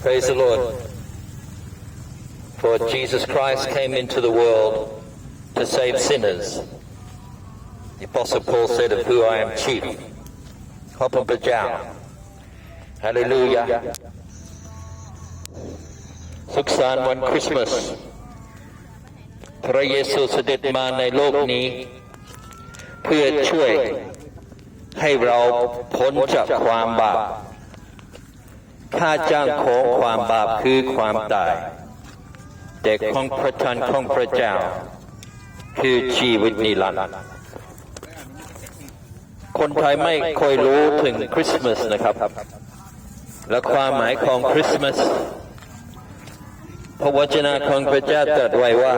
Praise the Lord. For Jesus Christ came into the world to save sinners. The Apostle Paul said, Of who I am chief. ขอบพระพระเจ้าฮาเลลูยาสุขสันต์วันคริสต์มาส พระเยซูเสด็จมาในโลกนี้ เพื่อช่วยให้เราพ้นจากความบาป ค่าจ้างของความบาปคือความตาย แต่ของประทานของพระเจ้า คือชีวิตนิรันดร์คนไทยไม่ค่อยรู้ถึงคริสต์มาสนะครับ และความหมายของคริสต์มาสพระวจนะของพระเจ้าตรัสไว้ว่า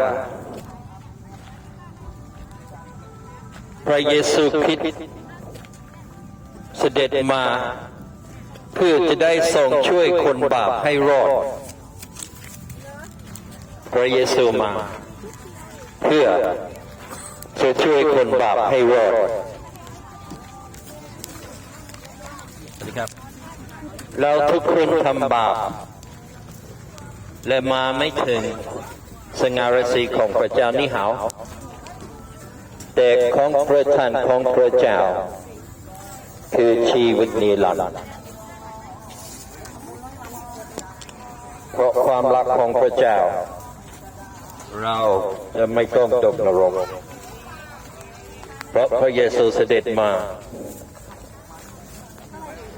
พระเยซูคริสต์เสด็จมา เพื่อจะได้ส่งช่วยคนบาปให้รอด พระเยซูมา เพื่อจะช่วยคนบาปให้รอดสวัสดีครับ เราทุกคนทำบาป และมาไม่ถึงสง่าราศีของพระเจ้านี่หาวแต่ของพระทานของพระเจ้า คือชีวิตนิรันดร์ เพราะความรักของพระเจ้า เราจะไม่ต้องตกนรก เพราะพระเยซูเสด็จมา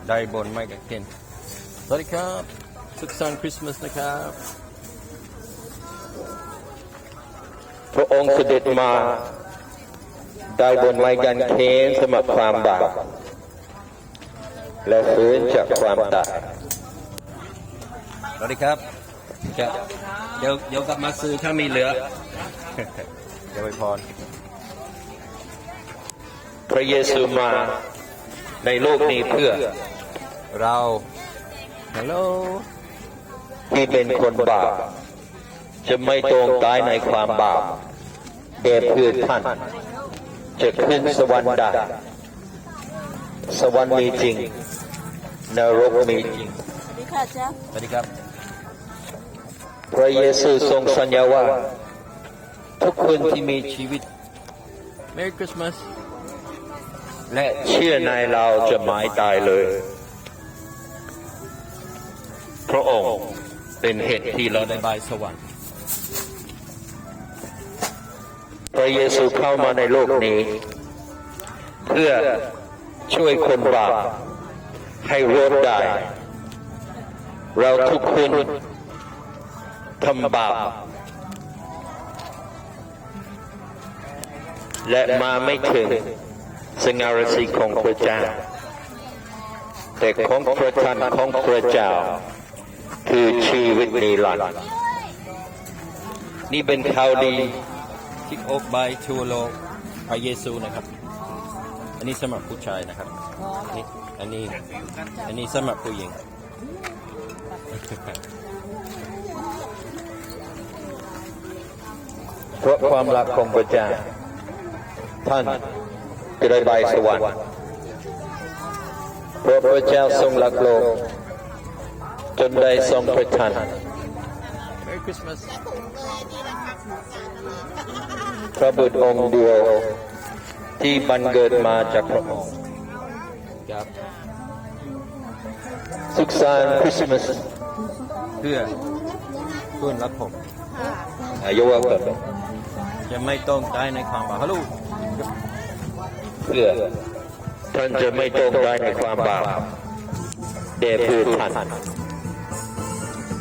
ได้บนไม่กันเกนสวัสดีครับสุขสันต์คริสต์มาสนะครับ พระองค์เสด็จมาได้บนไม้กางเขนสมัครความบาปและฟื้นจากความตาย วัสดีครับจะเดี๋ยวเดี๋ยวกลับมาซื้อถ้ามีเหลือ เดี๋ยวไปพร พระเยซูมาในโลกนี้เพื่อเราฮัลโหลที่เป็นคนบาปจะไม่ต้องตายในความบาปแต่เพื่อท่าน จะขึ้นสวรรค์ได้สวรรค์มีจริงนรกมีจริงสวัสดีค่ะเจ๊สวัสดีครับ พระเยซูทรงสัญญาว่า ทุกคนที่มีชีวิต Merry Christmas และเชื่อในเราจะไม่ตายเลย พระองค์เป็นเหตุที่เราเราได้ได้บายสวรรค์พระเยซูเข้ามาในโลกนี้ เพื่อช่วยคนบาปให้รอดได้ เราทุกคน ทำบาปและมาไม่ถึงสงาราศีของพระเจ้า แต่ของประทานของพระเจ้า คือชีวิตนิรันดร์นี่เป็นข่าวดีที่อกบายทั่วโลกพระเยซูนะครับ อันนี้สำหรับผู้ชายนะครับนี่อันนี้อันนี้สำหรับผู้หญิง เพราะความรักของพระเจ้า ท่านจะได้ไปสวรรค์เพราะพระเจ้าทรงรักโลก จนได้ทรงประทาน Merry Christmas พระบุตรองค์เดียวที่บันเกิดมาจากพระองค์ครับสุขสันต์คริสต์มาสเพื่อเพื่อนรักผมอายุวักัน จะไม่ต้องตายในความบาปฮัลโหลเพื่อท่านจะไม่ต้องได้ในความบาปเดพือท่าน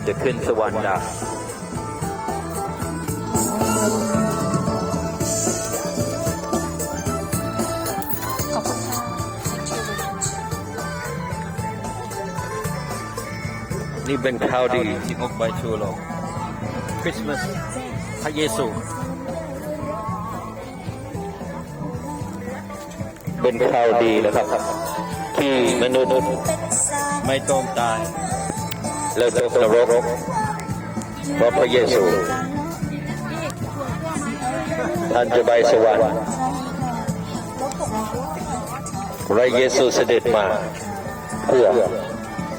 จะขึ้นสวรรค์ได้ขอบคุณค่ะนี่เป็นข่าวดีที่อกบายทั่วโลกคริสต์มาสพระเยซู เป็นข่าวดีนะครับ ที่มนุษย์ไม่ต้องตาย และตกนรกเพราะพระเยซูท่านจะไปสวรรค์พระเยซูเสด็จมา เพื่อ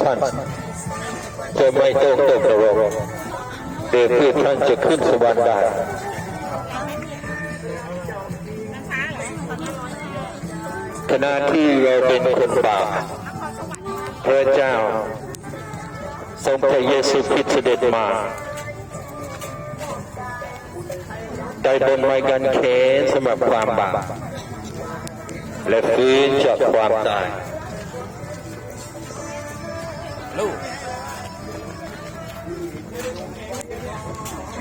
ท่านจะไม่ต้องตกนรกเดี๋ยวเพื่อท่านจะขึ้นสวรรค์ได้ ณะที่เราเป็นคนบาปพระเจ้า ทรงพระเยซูคริสต์เสด็จมาได้บนไม้กันเขนสำหรับความบาปและฟื้นจากความตาย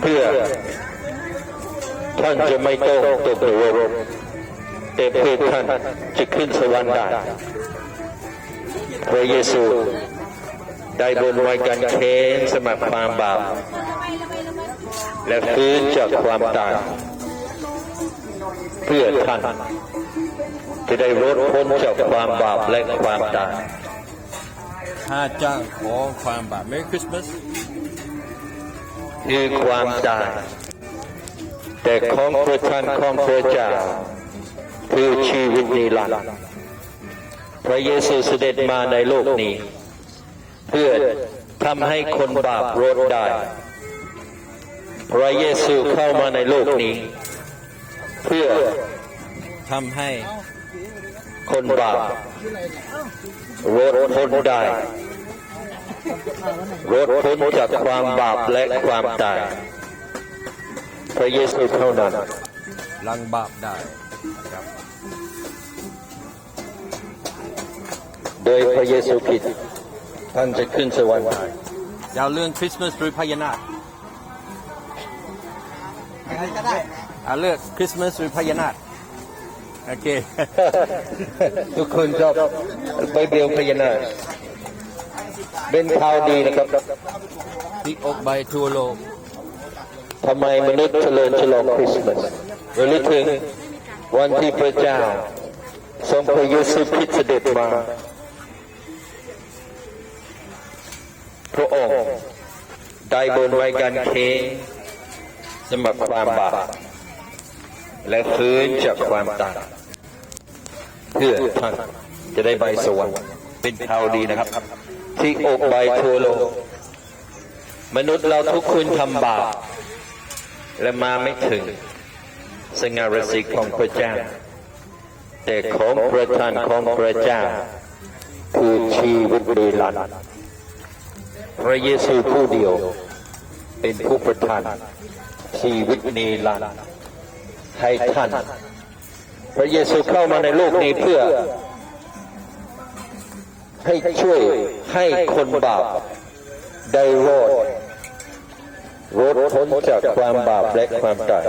เพื่อท่านจะไม่ต้องตกนรก แต่เพื่อท่านจะขึ้นสวรรค์ได้พระเยซูได้บนไว้กันเค้นสำหรับความบาปและฟื้นจากความตายเพื่อท่านจะได้ลดพ้นจากความบาปและความตายค่าจ้างของความบาป Merry Christmas คือความตายแต่ของพระท่านของพระเจ้า คือชีวิตนิรันดร์พระเยซูเสด็จมาในโลกนี้ เพื่อทำให้คนบาปรอดได้ พระเยซูเข้ามาในโลกนี้ เพื่อทำให้คนบาปรอดพ้นได้รอดพ้นจากความบาปและความตาย พระเยซูเท่านั้นลังบาปได้นะครับ โดยพระเยซูคริสต์ท่านจะขึ้นสวรรค์ได้จะเอาเรื่องคริสต์มาสหรือพญานาคอะไรก็ได้เอาเลือกคริสต์มาสหรือพญานาคโอเค ทุกคนชอบใบเบลพญานาคเป็นข่าวดีนะครับพลิกอกใบทั่วโลกทำไมมนุษย์เฉลิมฉลองคริสต์มาสระลึกถึงวันที่พระเจ้าทรงพระเยซูคริสต์เสด็จมา พระองค์ได้บนไว้กันเค้นสำหรับความบาปและฟื้นจากความตายเพื่อท่านจะได้ไปสวรรค์เป็นข่าวดีนะครับ ที่อกใบทั่วโลกมนุษย์เราทุกคนทำบาปและมาไม่ถึงสง่าราศีของพระเจ้า แต่ของประทานของพระเจ้าคือชีวิตนิรัน พระเยซูผู้เดียว เป็นผู้ประทานชีวิตนิรันดร์ให้ท่าน พระเยซูเข้ามาในโลกนี้เพื่อ ให้ช่วยให้คนบาปได้รอดรอดพ้นจากความบาปและความตาย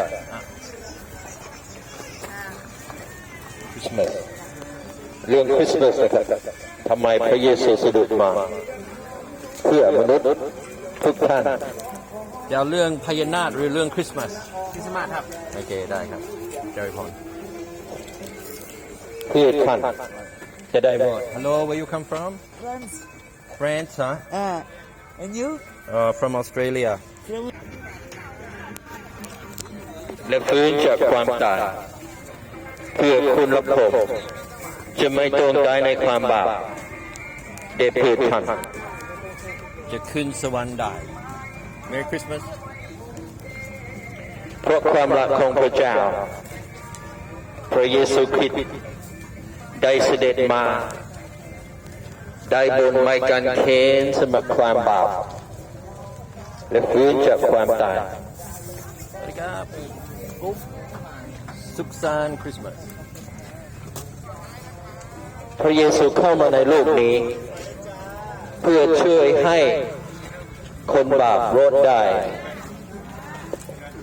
คริสต์มาสเรื่องคริสต์มาสนะครับทำไมพระเยซูเสด็จมา เพื่อมนุษย์ทุกท่านจะเอาเรื่องพญานาคหรือเรื่องคริสต์มาสคริสต์มาสครับ โอเค ได้ครับ เจริญพรเพื่อท่านจะได้รอด Hello where you come from France. France huh Uh, and you? uh, from Australia และฟื้นจากความตายเพื่อคุณและผมจะไม่ต้องตายในความบาปเดเพื่อท่าน จะขึ้นสวรรค์ได้ Merry Christmas เพราะความรักของพระเจ้า พระเยซูคริสต์ได้เสด็จมา ได้บนไม้กางเขนสำหรับความบาปและฟื้นจากความตายสวัสดีครับกุ๊บสุขสันต์คริสต์มาสพระเยซูเข้ามาในโลกนี้เพื่อช่วยให้คนบาปรอดได้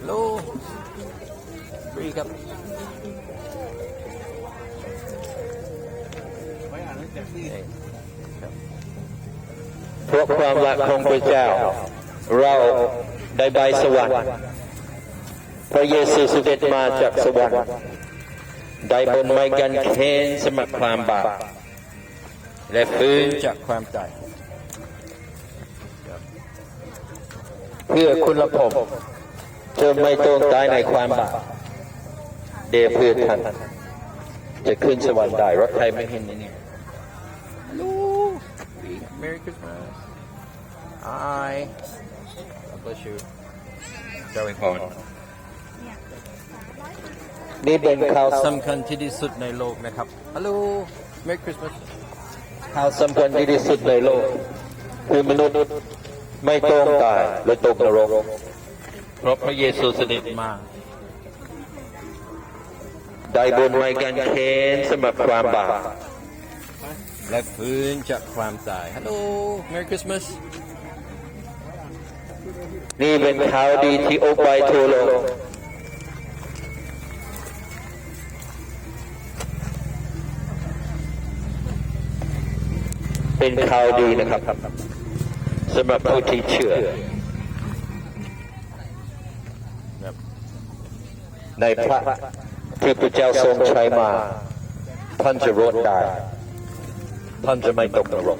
โลฟรีครับเพราะความรักของพระเจ้า เราได้ใบสวรรค์พระเยซูเสด็จมาจากสวรรค์ได้บนไม้กันเคนสำหรับความบาปและฟื้นจากความตาย เพื่อคุณและผมจะไม่ต้องตายในความบาปเดยวเพื่อท่านจะขึ้นสวรรค์ได้รถใครไม่เห็นนี่เนี่ย Merry Christmas Hi God bless you เจ้าไวยพรนี่เป็นข่าวสำคัญที่ที่สุดในโลกนะครับฮัลโหล Merry Christmas ข่าวสำคัญที่สุดในโลกคือมนุษย์ ไม่ต้องตายและตกนรกเพราะพระเยซูเสด็จมา ได้บนไม้กางเขนสำหรับความบาปและฟื้นจากความตายฮัลโหล Merry Christmas นี่เป็นข่าวดีที่โอไปทั่วโลกเป็นข่าวดีนะครับ สำหรับผู้ที่เชื่อครับในพระที่พระเจ้าทรงใช้มาท่านจะรอดได้ท่านจะไม่ตกนรก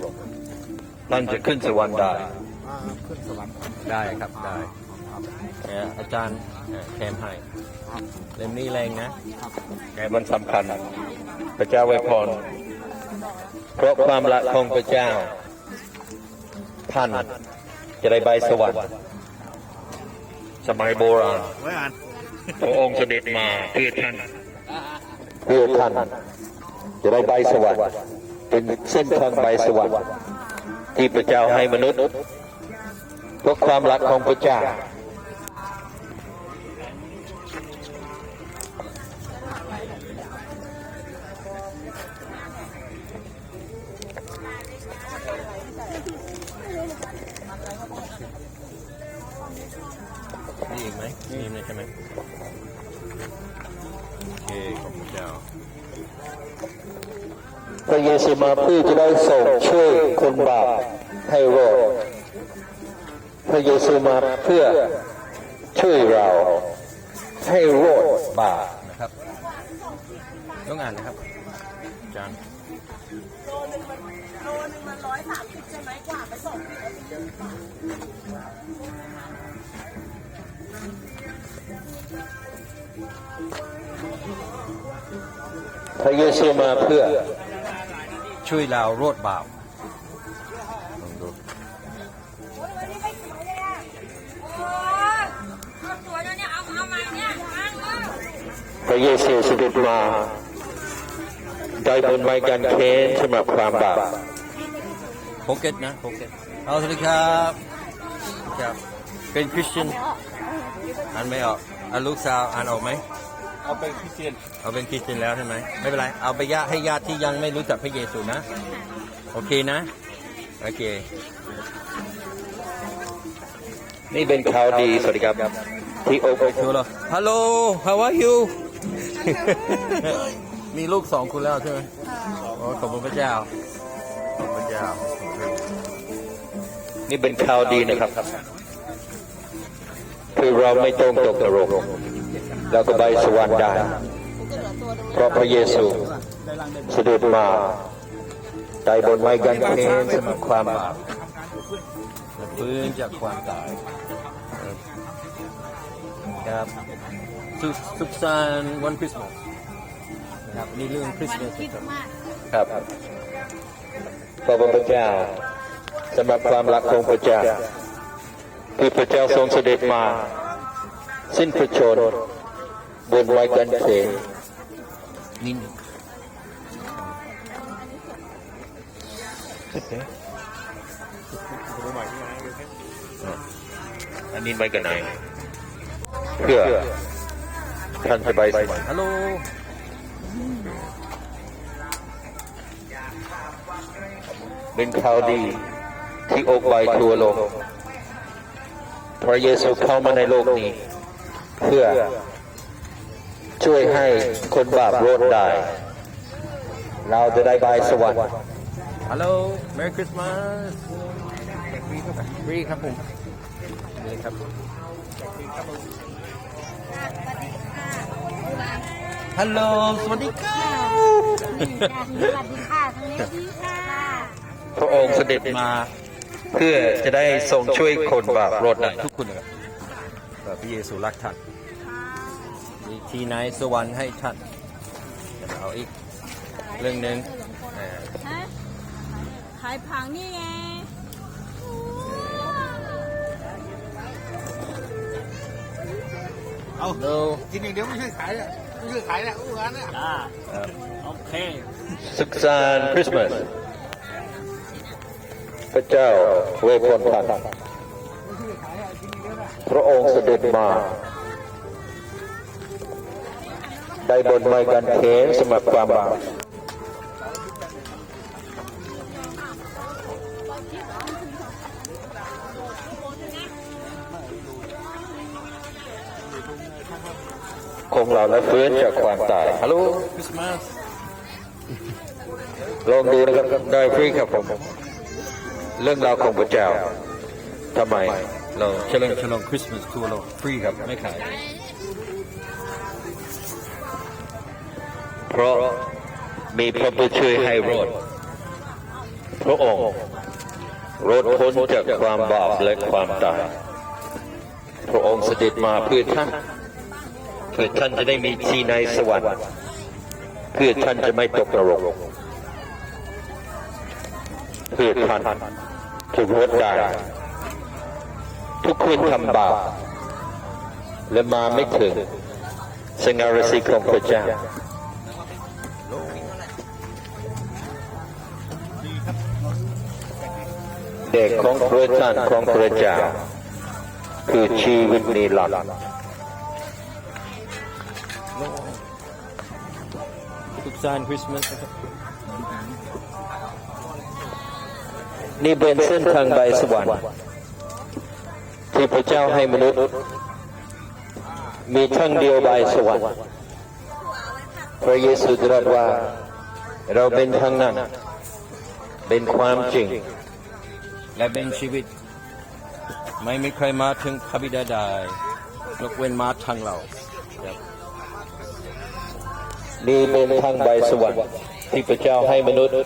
ท่านจะขึ้นสวรรค์ได้ได้ครับได้เอ่ออาจารย์เอ่อแคมให้เล่มนี้แรงนะแต่มันสำคัญ พระเจ้าไว้พรเพราะความรักของพระเจ้า ท่านจะได้ใบสวรรค์สมัยโบราณพระองค์เสด็จมาเพื่อท่านเพื่อท่านจะได้ใบสวรรค์เป็นเส้นทางใบสวรรค์ที่พระเจ้าให้มนุษย์เพราะความรักของพระเจ้า เยซูมาเพื่อจะได้ส่งช่วยคนบาปให้รอดพระเยซูมาเพื่อช่วยเราให้รอดบาปนะครับต้องอ่านนะครับอาจารย์พระเยซูมาเพื่อช่วยเราโรดบาปลองดูวันนี้ไม่สวยเลยอะโอ้ยเอาสวย แล้วเนี่ยเอาเอามาเนี่ยนั่งเลยพระเยซูเสด็จมาได้บนไม้กางเขนสำหรับความบาปโปเก็ตนะโปเก็ตเอาสวัสดีครับครับเป็นคริสเตียนอ่านไม่ออกอ่านลูกสาวอ่านออกไหม เอาเป็นคริสเตียนเอาเป็นคริสเตียนแล้วใช่ไหมไม่เป็นไร เอาไปญาติให้ญาติที่ยังไม่รู้จักพระเยซูนะ โอเคนะ โอเค นี่เป็นข่าวดี สวัสดีครับที่โอไปดูเหรอฮัลโหล how are you มีลูกสองคนแล้วใช่ไหมโอ้ขอบคุณพระเจ้าขอบคุณพระเจ้า นี่เป็นข่าวดีนะครับ คือเราไม่ต้องตกนรก เราก็ไปสวรรค์ได้ เพราะพระเยซูเสด็จมาได้บนไม้กางเขนสำหรับความบาปและฟื้นจากความตายครับสุขสุขสันต์วันคริสต์มาสนะครับนี่เรื่องคริสต์มาสครับครับขอบพระเจ้าสำหรับความรักของพระเจ้าที่พระเจ้าทรงเสด็จมา สิ้นพระชนม์ บนไม้กางเขนนี่อันนี้ไปกันไหนเพื่อท่านจะไปสวรรค์ฮัลโหลเป็นข่าวดีที่โอกไปทั่วโลกพระเยซูเข้ามาในโลกนี้ เพื่อ ช่วยให้คนบาปรอดได้ เราจะได้ไปสวรรค์ฮัลโหล Merry Christmas ฟรีครับผมนี่ครับฮัลโหล สวัสดีครับสวัสดีค่ะทางนี้ดีค่ะพระองค์เสด็จมา เพื่อจะได้ทรงช่วยคนบาปรอดได้ทุกคนครับพระเยซูรักท่าน มีทีไนท์สวรรค์ให้ท่านเอาอีกเรื่องหนึ่งขายผังนี่ไงเอาดูกินอย่างเดียวไม่ช่วยขายอะไม่ช่วยขายนะอู้านนี่อ่าโอเคสุขสันต์คริสต์มาสพระเจ้าเวพนพันพระองค์เสด็จมา ได้บนไม้กันเขนสมัครความบาปคงเราและฟื้นจากความตายฮัลโหลลองดูนะครับได้ฟรีครับผม เรื่องราวของพระเจ้าทำไมเราเฉลิมฉลองคริสต์มาสทัวร์เราฟรีครับไม่ขาย เพราะมีพระผู้ช่วยให้รอดพระองค์รอดพ้นจากความบาปและความตาย พระองค์เสด็จมาเพื่อท่านเพื่อท่านจะได้มีที่ในสวรรค์เพื่อท่านจะไม่ตกนรกเพื่อท่านจะรอดได้ทุกคนทำบาปและมาไม่ถึงสง่าราศีของพระเจ้า เด็กของพระท่านของพระเจ้าคือชีวิตนิรันดร์ทุกสานคริสต์มาสนะครับนี่เป็นเส้นทางใบสวรรค์ที่พระเจ้าให้มนุษย์ มีทางเดียวใบสวรรค์พระเยซูตรัสว่า เราเป็นทางนั้น เป็นความจริง และเป็นชีวิต ไม่มีใครมาถึงพระบิดาได้ยกเว้นมาทางเรานี่เป็นทางใบสวรรค์ที่พระเจ้าให้มนุษย์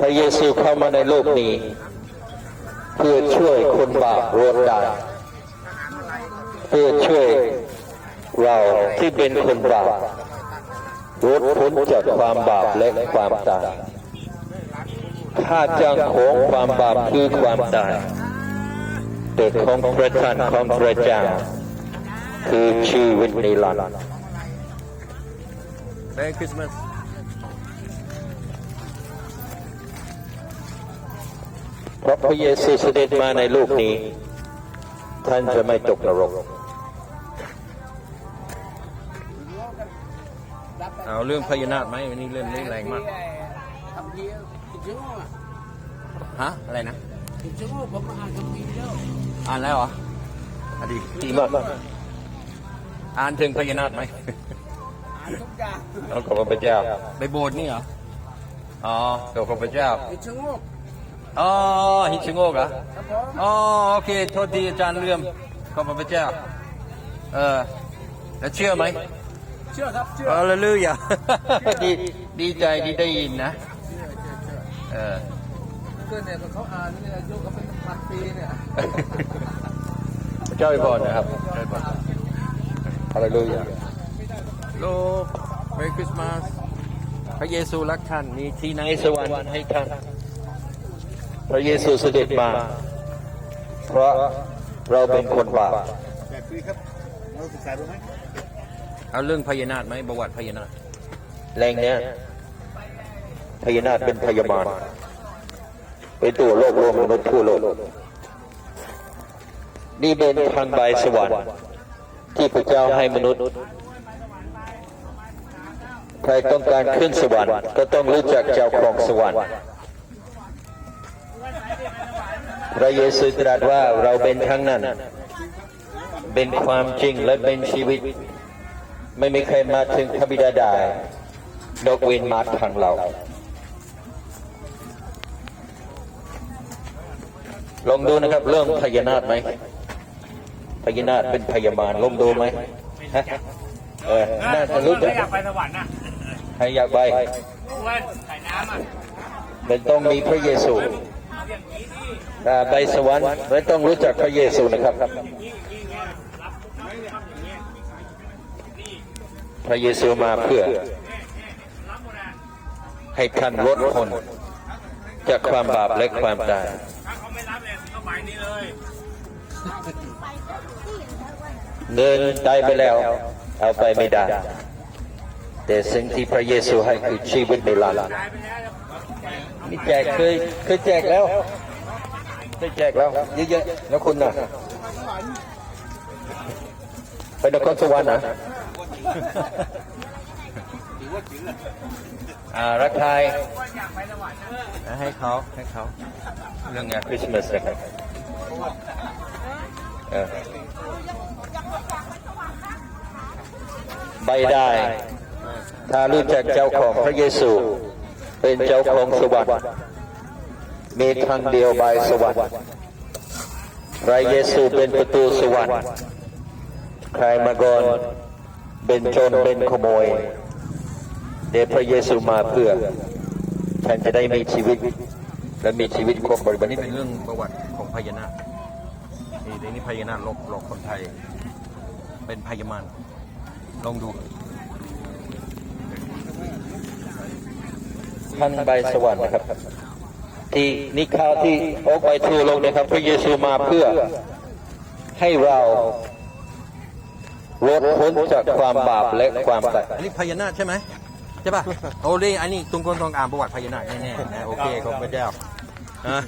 พระเยซูเข้ามาในโลกนี้ เพื่อช่วยคนบาปรอดได้เพื่อช่วยเราที่เป็นคนบาปรอดพ้นจากความบาปและความตาย ค่าจ้างของความบาปคือความตายแต่ของพระทานของพระเจ้าคือชีวิตนิรันดร์ Merry Christmas เพราะพระเยซูเสด็จมาในโลกนี้ ท่านจะไม่ตกนรก เอาเรื่องพญานาคไหมวันนี้เรื่องนี้แรงมาก ทำทีกินชั่วโมงอะฮะ อะไรนะกินชั่วโมงผมมาอ่านคำพีแล้วอ่านแล้วเหรออดีดีมากอ่านถึงพญานาคไหมอ่านทุกอย่างเอาขอบพระเจ้า ไปโบสถ์นี่เหรอ อ๋อขอบพระเจ้ากินชั่วโมงอ๋อฮิตชะโงกเหรอ ครับผมอ๋อโอเค โทษทีอาจารย์เลื่อมขอบพระเจ้า เออ แล้วเชื่อไหมเชื่อครับเชื่อฮาเลลูยาดีดีใจที่ได้ยินนะ เออกิดเนี่ยเขาอ่านเนี่ยโยกเขาเป็นพันปีเนี่ยเจ้าอวยพรนะครับฮาเลลูยาโลก Merry Christmas พระเยซูรักท่านมีที่ไหนในสวรรค์ให้ท่าน พระเยซูเสด็จมา เพราะเราเป็นคนบาปแบบฟรีครับเราศึกษาดูไหมเอาเรื่องพญานาคไหมประวัติพญานาคแรงเนี้ย พญานาคเป็นพยาบาลเป็นตัวโลกรวมมนุษย์ทั่วโลก นี่เป็นทางใบสวรรค์ที่พระเจ้าให้มนุษย์ ใครต้องการขึ้นสวรรค์ก็ต้องรู้จักเจ้าของสวรรค์พระเยซูตรัสว่าเราเป็นทั้งนั้น เป็นความจริงและเป็นชีวิต ไม่มีใครมาถึงพระบิดาได้นกเว้นมาทางเรา ลองดูนะครับ เรื่องพญานาคไหมพญานาคเป็นพยาบาลลองดูไหมฮะเออน่าจะรู้จักอยากไปสวรรค์น่ะใครอยากไปอ้วนใส่น้ำอะมันต้องมีพระเยซูถ้าไปสวรรค์มันต้องรู้จักพระเยซูนะครับ พระเยซูมาเพื่อ ให้ท่านลดพ้นจากความบาปและความตายถ้าเขา ไม่รับเลยก็ไปนี่เลย เงินได้ไปแล้ว เอาไปไม่ได้ แต่สิ่งที่พระเยซูให้คือชีวิตในลานี่แจกเคยเคยแจกแล้วได้แจกแล้วเยอะๆแล้วคุณน่ะไปนครสวรรค์นะ อ่ารักไทายให้เขาให้เขาเรื่องงานคริสต์มาสนะครับเออใบได้ ถ้ารู้จักเจ้าของพระเยซู เป็นเจ้าของสวรรค์มีทางเดียวใบสวรรค์พระเยซูเป็นประตูสวรรค์ใครมาก่อนเป็นโจรเป็นขโมย เดี๋ยวพระเยซูมาเพื่อท่านจะได้มีชีวิต และมีชีวิตครบบริบูรณ์นี่นี่เป็เป็นนเรื่องประวัติของพญานาคนี่เดี๋ยวนี้พญานาคหลอกหลอกคนไทย เป็นพญามารลองดูท่านใบสวรรค์นะครับ ที่นี่ข่าวที่ออกไปทั่วโลกนะครับ พระเยซูมาเพื่อให้เราลดพ้นจากความบาปและความตายอันนี้พญานาคใช่ไหม ใช่ป่ะโอ้เลยอันนี้ตุงคนต้องอ่านประวัติพญานาคแน่ๆนะโอเคขอบพระเจ้าอะ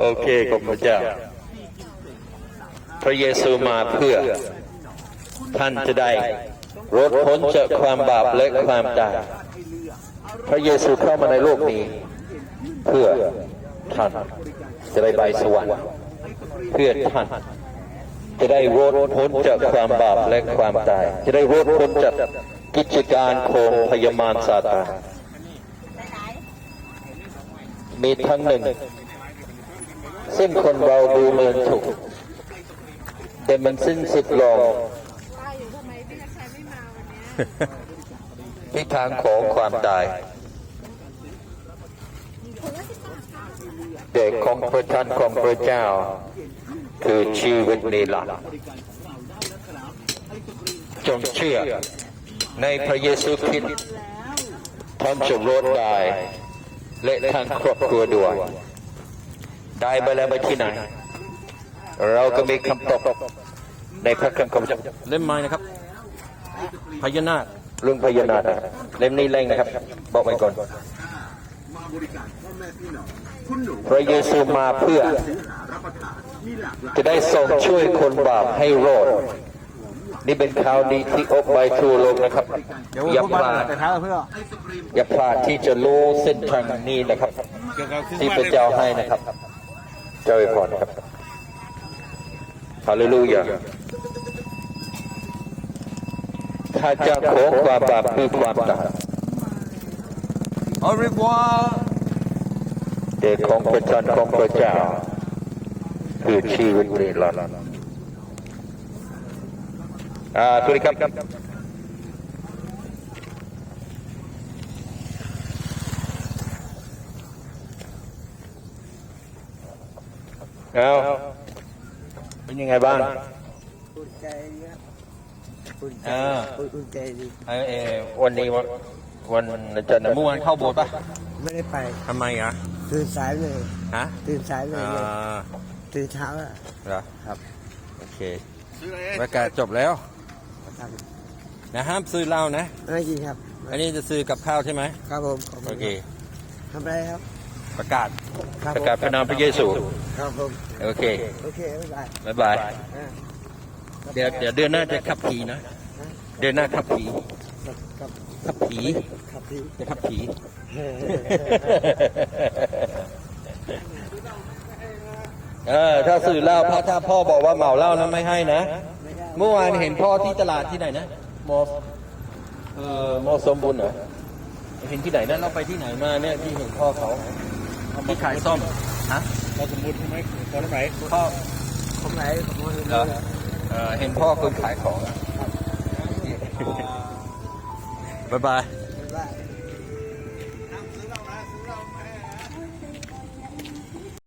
โอเคขอบพระเจ้า พระเยซูมาเพื่อ ท่านจะได้ลดพ้นจากความบาปและความตายพระเยซูเข้ามาในโลกนี้ เพื่อท่านจะได้ใบสวรรค์เพื่อท่านจะได้รดพ้นจากความบาปและความตาย จะได้รดพ้นจาก กิจการของพยามารซาตานมีทั้งหนึ่ง ซึ่งคนเราดูเหมือนถูกแต่มันสิ้นสุดลงที่ทางของความตาย เด็กของพระท่านของพระเจ้า คือชีวิตนิรันดร์จงเชื่อ ในพระเยซูคริสต์ท่านจะรอดได้ และทางครอบครัวด้วยได้ไปแล้วไปที่ไหน เราก็มีคำตอบในพระคัมภีร์เล่มไม้นะครับพญานาคเรื่องพญานาคนะเล่มนี้เล่งนะครับ บอกไว้ก่อนพระเยซูมาเพื่อ จะได้ทรงช่วยคนบาปให้รอด นี่เป็นข่าวดีที่อบไปทั่วโลกนะครับอย่าพลาดอย่าพลาดที่จะรู้เส้นทางนี้นะครับ ที่พระเจ้าให้นะครับ เจ้าอวยพรนะครับฮาเลลูยาถ้าจะของความบาปคือความตาย au revoir เด็กของพระจันทร์ของพระเจ้าคือชีวิตนิรันดร์อ่า สวัสดีครับเอาเป็นยังไงบ้างอุ่นใจเยอะอุ่นใจอ่าอุ่นใจดีเออเออวันนี้วันวันจันทร์นะเมื่อวานเข้าโบสถ์ป่ะไม่ได้ไปทำไมอะตื่นสายเลยฮะตื่นสายเลยอ่าตื่นเช้าอะเหรอครับ โอเคประกาศจบแล้ว ครับนะห้ามซื้อเหล้านะไม่กินครับ อันนี้จะซื้อกับข้าวใช่ไหมครับผมขบณโอเคทำอะไรครับ ประกาศครับประกาศพระนามพระเยซูครับผมโอเคโอเคบ๊ายบายบ๊ายบายอ่าเดี๋ยวเดี๋ยวเดือนหน้าจะขับผีนะ เดือนหน้าขับผีครับขับผีครับพี่จะขับผี เออถ้าสื่อเหล้าพ่อถ้าพ่อบอกว่าเมาเหล้านั้นไม่ให้นะ เมื่อวานเห็นพ่อที่ตลาดที่ไหนนะมอเออมอสมบุญเหรอเห็นที่ไหนนะเราไปที่ไหนมาเนี่ยที่เห็นพ่อเขาที่ขายส้มฮะเราสมบูรณ์ใช่ไหมตอนไหนพ่อผมไหนผมเหรอเออเห็นพ่อคนขายของอะบ๊ายบายบ๊ายบาย